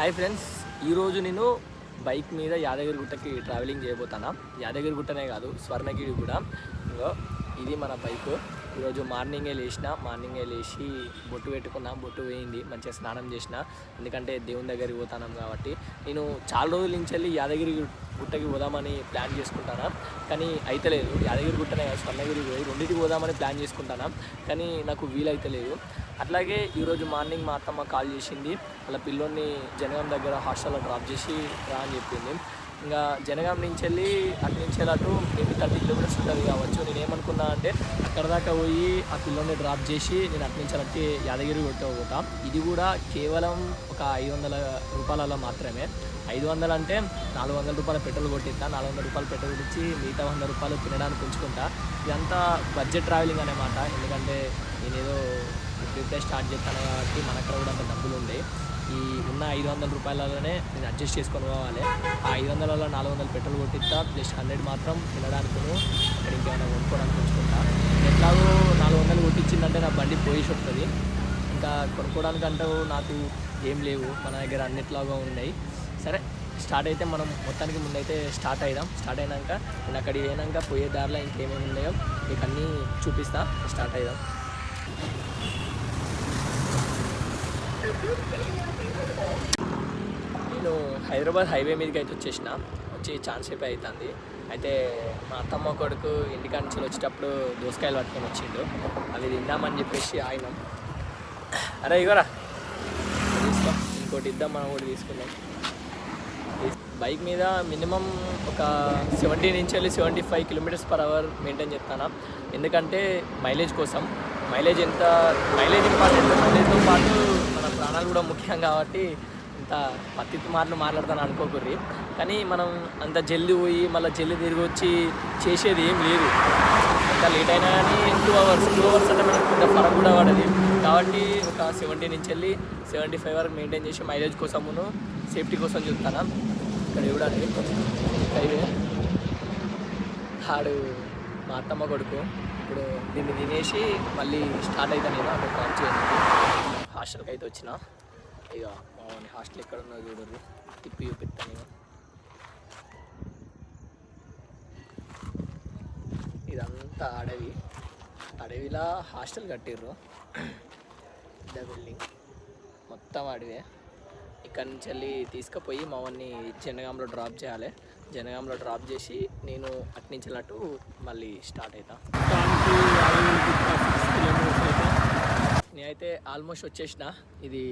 Hi friends ఈరోజు నేను bike మీద యాదగిరి గుట్టకి ట్రావెలింగ్ చేయబోతాను యాదగిరి గుట్టనే కాదు స్వర్ణగిరి కూడా. ఇది మన బైక్. ఈరోజు మార్నింగే లేచిన మార్నింగే లేచి బొట్టు పెట్టుకున్నా బొట్టు వేయింది మంచిగా స్నానం చేసిన. ఎందుకంటే దేవుని దగ్గరికి పోతాను కాబట్టి. నేను చాలా రోజుల నుంచి వెళ్ళి యాదగిరి గుట్టకి పోదామని ప్లాన్ చేసుకుంటాను. కానీ అయితలేదు యాదగిరి గుట్టనే కాదు స్వర్ణగిరి పోయి రెండింటికి పోదామని ప్లాన్ చేసుకుంటాను. కానీ నాకు వీలైతలేదు అట్లాగే ఈరోజు మార్నింగ్ మా అత్తమ్మ కాల్ చేసింది. వాళ్ళ పిల్లోని జనగం దగ్గర హాస్టల్లో డ్రాప్ చేసి రా అని చెప్పింది. ఇంకా జనగాం నుంచి వెళ్ళి అటు నుంచి వెళ్ళి అటు మేబీ థర్టీ కిలోమీటర్స్ ఉంటుంది కావచ్చు. నేను ఏమనుకున్నా అంటే అక్కడ దాకా పోయి ఆ పిల్లోని డ్రాప్ చేసి నేను అటు నుంచి అట్టి యాదగిరి కొట్టకపోతా ఇది కూడా కేవలం ఒక ఐదు వందల రూపాయలలో మాత్రమే. ఐదు వందలు అంటే నాలుగు వందల రూపాయల పెట్రోల్ కొట్టిస్తా నాలుగు వందల రూపాయలు పెట్రోల్ ఇచ్చి మిగతా వంద రూపాయలు తినడానికి ఉంచుకుంటా. ఇదంతా బడ్జెట్ ట్రావెలింగ్ అనమాట ఎందుకంటే నేనేదో ఏదో స్టార్ట్ చేస్తాను కాబట్టి మన అక్కడ కూడా అంత డబ్బులు ఉండే ఈ ఉన్న ఐదు వందల రూపాయలలోనే నేను అడ్జస్ట్ చేసుకొని పోవాలి. ఆ ఐదు వందలలో నాలుగు వందలు పెట్రోల్ కొట్టిస్తా జస్ట్ హండ్రెడ్ మాత్రం తినడానికి అక్కడ ఇంకేమైనా కొనుక్కోవడానికి ఉంచుకుంటా ఎట్లాగో నాలుగు వందలు కొట్టించిందంటే నా బండి పోయేసి వస్తుంది ఇంకా కొనుక్కోవడానికంటూ నాకు ఏం లేవు. మన దగ్గర అన్నిట్లాగా ఉన్నాయి. సరే స్టార్ట్ అయితే మనం మొత్తానికి ముందైతే స్టార్ట్ అయిదాం. స్టార్ట్ అయినాక నేను అక్కడికి పోయినాక పోయే దారిలో ఇంకేమేమి ఉన్నాయో మీకు అన్నీ చూపిస్తా. స్టార్ట్ అయిదాం. నేను హైదరాబాద్ హైవే మీదకి అయితే వచ్చేసిన. వచ్చి ఛాన్స్ సేపు అవుతుంది అయితే మా అత్తమ్మ కొడుకు ఇంటికాడ నుంచి వచ్చేటప్పుడు దోసకాయలు పట్టుకొని వచ్చిండు. అవి తిందామని చెప్పేసి ఆయన అరే ఇగోరా. తీసుకో ఇంకోటి ఇద్దాం మనం కూడా తీసుకుందాం. బైక్ మీద మినిమం ఒక సెవెంటీ నుంచి వెళ్ళి seventy five kilometres per hour maintain చేస్తాను? ఎందుకంటే మైలేజ్ కోసం. మైలేజ్ ఎంత? మైలేజ్ ఇంపార్టెంట్ మైలేజ్తో పాటు ప్రాణాలు కూడా ముఖ్యం కాబట్టి ఇంత పత్తి మాటలు మాట్లాడతాను అనుకోకుర్రి. కానీ మనం అంత జల్దీ పోయి మళ్ళీ జల్దీ తిరిగి వచ్చి చేసేది ఏం లేదు. ఎంత లేట్ అయినా కానీ టూ అవర్స్ టూ అవర్స్ అంటే మనకు కొంత ఫరం కూడా పడదు. కాబట్టి ఒక సెవెంటీ నుంచి వెళ్ళి సెవెంటీ ఫైవ్ వరకు మెయింటైన్ చేసి మైలేజ్ కోసమును సేఫ్టీ కోసం చూస్తాను. ఇక్కడ చూడాలి హైవే ఆడు మా అత్తమ్మ కొడుకు. ఇప్పుడు దీన్ని తినేసి మళ్ళీ స్టార్ట్ అవుతాను నేను అక్కడ కాల్ చేయండి. హాస్టల్కి అయితే వచ్చిన. ఇక మా హాస్టల్ ఎక్కడ ఉన్నదో చూడరు తిప్పి చూపిస్తాను ఇదంతా అడవి. అడవిలా హాస్టల్ కట్టిర్రు. పెద్ద బిల్డింగ్. మొత్తం అడవే. ఇక్కడ నుంచి వెళ్ళి తీసుకుపోయి మా వాడిని జనగాంలో డ్రాప్ చేయాలి. జనగాంలో డ్రాప్ చేసి నేను అట్నుంచినట్టు మళ్ళీ స్టార్ట్ అవుతాను నేనైతే ఆల్మోస్ట్ వచ్చేసిన. ఇది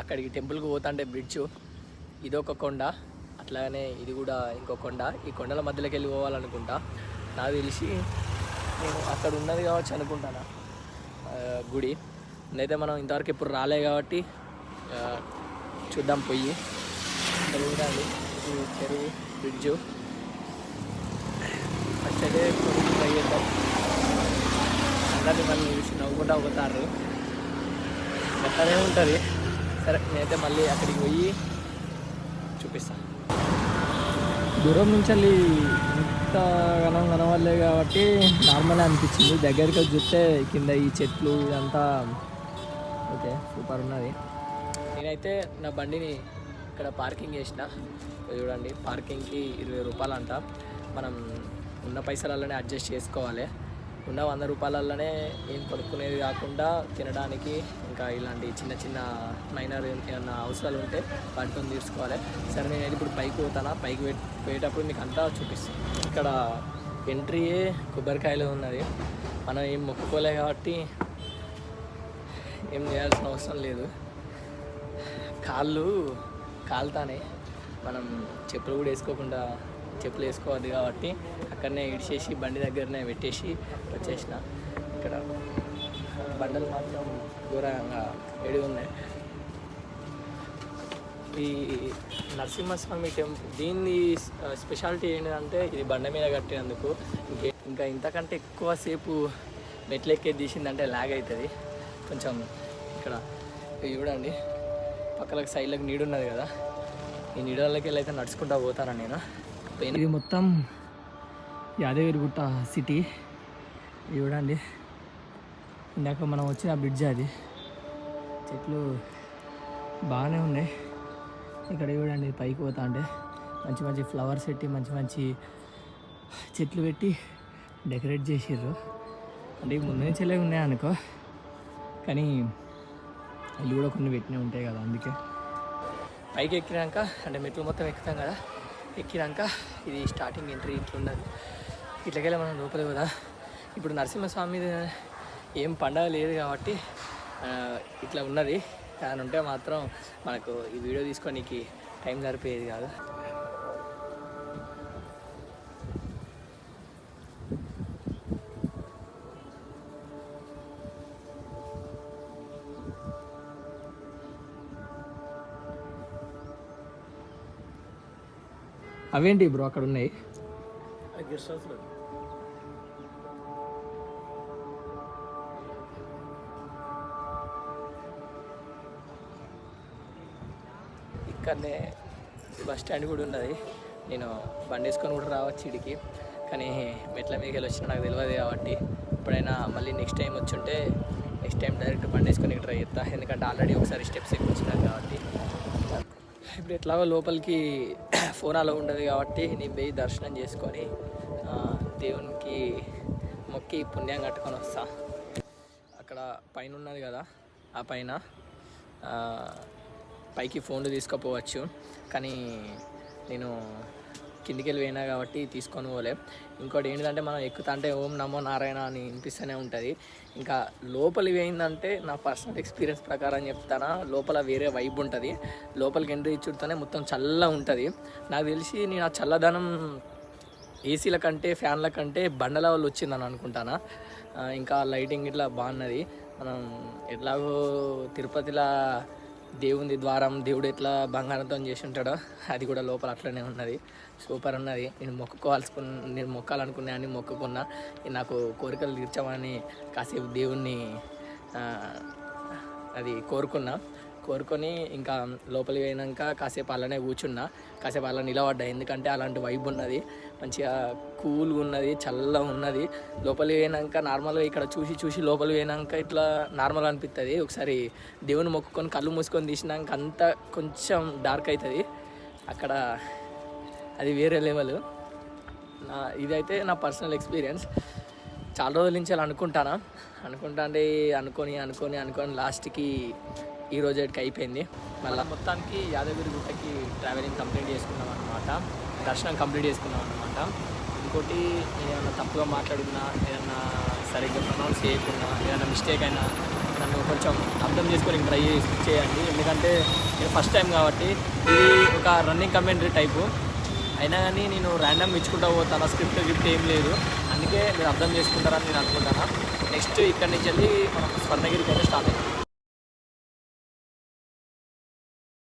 అక్కడికి టెంపుల్కి పోతాంటే బ్రిడ్జ్. ఇది ఒక కొండ. అట్లాగనే ఇది కూడా ఇంకో కొండ. ఈ కొండల మధ్యలోకి వెళ్ళి పోవాలనుకుంటా. నాకు తెలిసి నేను అక్కడ ఉన్నది కావచ్చు అనుకుంటాను? గుడి. అయితే మనం ఇంతవరకు ఎప్పుడు రాలే కాబట్టి చూద్దాం పొయ్యి ఇక్కడ చూడాలి చెరువు బ్రిడ్జు. ఫస్ట్ అయితే ట్రై చేద్దాం అందరినీ మనం చూసి నవ్వుకుంటా పోతారు అట్లనే ఉంటుంది. సరే నేనైతే మళ్ళీ అక్కడికి పోయి చూపిస్తాను దూరం నుంచి వెళ్ళి ఇంత ఘనం కనవల్లే కాబట్టి నార్మల్ అనిపించింది. దగ్గరికి వచ్చి చూస్తే కింద ఈ చెట్లు ఇదంతా ఓకే సూపర్ ఉన్నది. నేనైతే నా బండిని ఇక్కడ పార్కింగ్ చేసిన. చూడండి పార్కింగ్కి ఇరవై రూపాయలు అంట మనం ఉన్న పైసలలోనే అడ్జస్ట్ చేసుకోవాలి. ఉన్న వంద రూపాయలలోనే ఏం కొనుక్కునేది కాకుండా తినడానికి ఇంకా ఇలాంటి చిన్న చిన్న మైనర్ ఏమైనా అవసరాలు ఉంటే వాటితో తీసుకోవాలి. సరే నేను ఇప్పుడు పైకి పోతానా? పైకి పోయేటప్పుడు మీకు అంతా చూపిస్తాను. ఇక్కడ ఎంట్రీయే కొబ్బరికాయలు ఉన్నది. మనం ఏం మొక్కుకోలే కాబట్టి ఏం చేయాల్సిన అవసరం లేదు. కాళ్ళు కాలుతానే. మనం చెప్పులు కూడా వేసుకోకుండా చెప్పులు వేసుకోవద్దు కాబట్టి అక్కడనే ఇడిచేసి బండి దగ్గరనే పెట్టేసి వచ్చేసిన. ఇక్కడ బండలు మాత్రం ఘోరంగా ఎడి ఉన్నాయి. ఈ నరసింహస్వామి టెంపుల్ దీన్ని స్పెషాలిటీ ఏంటంటే ఇది బండ మీద కట్టినందుకు ఇంకే ఇంకా ఇంతకంటే ఎక్కువసేపు మెట్లెక్కే తీసిందంటే లాగ్ అవుతుంది. కొంచెం ఇక్కడ చూడండి పక్కలకు సైడ్లకు నీడు ఉన్నది కదా. ఈ నీడలకి వెళ్ళి అయితే నడుచుకుంటా పోతాను నేను. ఇది మొత్తం యాదగిరిగుట్ట సిటీ. ఇది చూడండి. ఇందాక మనం వచ్చిన బ్రిడ్జ్ అది. చెట్లు బాగానే ఉన్నాయి. ఇక్కడ చూడండి పైకి పోతా అంటే మంచి మంచి ఫ్లవర్స్ పెట్టి మంచి మంచి చెట్లు పెట్టి డెకరేట్ చేసిర్రు. అంటే ముందు నుంచెలే ఉన్నాయి అనుకో. కానీ ఇల్లు కూడా కొన్ని పెట్టినవి ఉంటాయి కదా అందుకే. పైకి ఎక్కినాక అంటే మెట్లు మొత్తం ఎక్కుతాం కదా. ఎక్కినాక ఇది స్టార్టింగ్ ఎంట్రీ ఇట్లున్నది ఇట్లకెళ్ళి మనం లోపలికి కదా ఇప్పుడు నరసింహస్వామి ఏం పండగ లేదు కాబట్టి ఇట్లా ఉన్నది. కానీ ఉంటే మాత్రం మనకు ఈ వీడియో తీసుకోనికి టైం సరిపోయేది కాదు. అవేంటి బ్రో అక్కడ ఉన్నాయి? ఇక్కడనే బస్ స్టాండ్ కూడా ఉన్నది. నేను బండి వేసుకొని కూడా రావచ్చు ఇడికి. కానీ మెట్ల మీదకి వెళ్ళి వచ్చిన నాకు తెలియదు కాబట్టి. ఎప్పుడైనా మళ్ళీ నెక్స్ట్ టైం వచ్చి ఉంటే నెక్స్ట్ టైం డైరెక్ట్ బండి వేసుకొని ట్రై చేస్తా. ఎందుకంటే ఆల్రెడీ ఒకసారి స్టెప్స్ ఎక్కువ వచ్చినాను కాబట్టి. ఇప్పుడు ఎట్లాగో లోపలికి ఫోన్ అలా ఉండదు కాబట్టి నేను పోయి దర్శనం చేసుకొని దేవునికి మొక్కి పుణ్యం కట్టుకొని వస్తా. అక్కడ పైన ఉన్నది కదా ఆ పైన పైకి ఫోన్లు తీసుకోపోవచ్చు. కానీ నేను కిందికి వెళ్ళి పోయినా కాబట్టి తీసుకొని పోలే. ఇంకోటి ఏంటంటే మనం ఎక్కుతుంటే ఓం నమో నారాయణ అని వినిపిస్తూనే ఉంటుంది. ఇంకా లోపలి ఏంటంటే నా పర్సనల్ ఎక్స్పీరియన్స్ ప్రకారం చెప్తానా లోపల వేరే వైబ్ ఉంటుంది. లోపలికి ఎంట్రీ ఇచ్చుడితోనే మొత్తం చల్ల ఉంటుంది. నాకు తెలిసి నేను ఆ చల్లదనం ఏసీల కంటే ఫ్యాన్ల కంటే బండల వల్ల వచ్చిందని అనుకుంటానా. ఇంకా లైటింగ్ ఇట్లా బాగున్నది. మనం ఎట్లాగో తిరుపతిలో దేవుని ద్వారం దేవుడు ఎట్లా బంగారంతో చేసి ఉంటాడో అది కూడా లోపల అట్లనే ఉన్నది. సూపర్ ఉన్నది. నేను మొక్కుకోవాల్సుకున్న నేను మొక్కాలనుకున్నా అని మొక్కుకున్నా. నాకు కోరికలు తీర్చామని కాసేపు దేవుణ్ణి అది కోరుకున్నా. కోరుకొని ఇంకా లోపలికి పోయినాక కాసేపు అలానే కూర్చున్నా. కాసేపు అలా నిలబడ్డా. ఎందుకంటే అలాంటి వైబ్ ఉన్నది. మంచిగా కూల్గా ఉన్నది చల్లగా ఉన్నది. లోపలికి పోయినాక నార్మల్గా ఇక్కడ చూసి చూసి లోపలికి పోయినాక ఇట్లా నార్మల్ అనిపిస్తుంది ఒకసారి దేవుని మొక్కుకొని కళ్ళు మూసుకొని తీసినాక అంతా కొంచెం డార్క్ అవుతుంది అక్కడ అది వేరే లెవెల్ నా ఇదైతే నా పర్సనల్ ఎక్స్పీరియన్స్ చాలా రోజుల నుంచి అలా అనుకుంటానా? అనుకుంటా అంటే అనుకొని అనుకొని అనుకొని లాస్ట్కి ఈ రోజు అయిపోయింది. మళ్ళీ మొత్తానికి యాదగిరి గుట్టకి ట్రావెలింగ్ కంప్లీట్ చేసుకున్నాం అనమాట దర్శనం కంప్లీట్ చేసుకున్నాం అనమాట ఇంకోటి ఏమైనా తప్పుగా మాట్లాడుకున్నా ఏదన్నా సరిగ్గా ప్రొనౌన్స్ చేయకుండా ఏదైనా మిస్టేక్ అయినా నన్ను కొంచెం అర్థం చేసుకొని ట్రై చేయండి. ఎందుకంటే నేను ఫస్ట్ టైం కాబట్టి ఇది ఒక రన్నింగ్ కమెంటరీ టైపు అయినా కానీ నేను ర్యాండమ్ ఇచ్చుకుంటా పోతాను స్క్రిప్ట్ గిఫ్ట్ ఏం లేదు. అందుకే మీరు అర్థం చేసుకుంటారని నేను అనుకుంటాను. నెక్స్ట్ ఇక్కడి నుంచి వెళ్ళి మనం స్వర్ణగిరికి అయితే స్టార్ట్ అవుతాం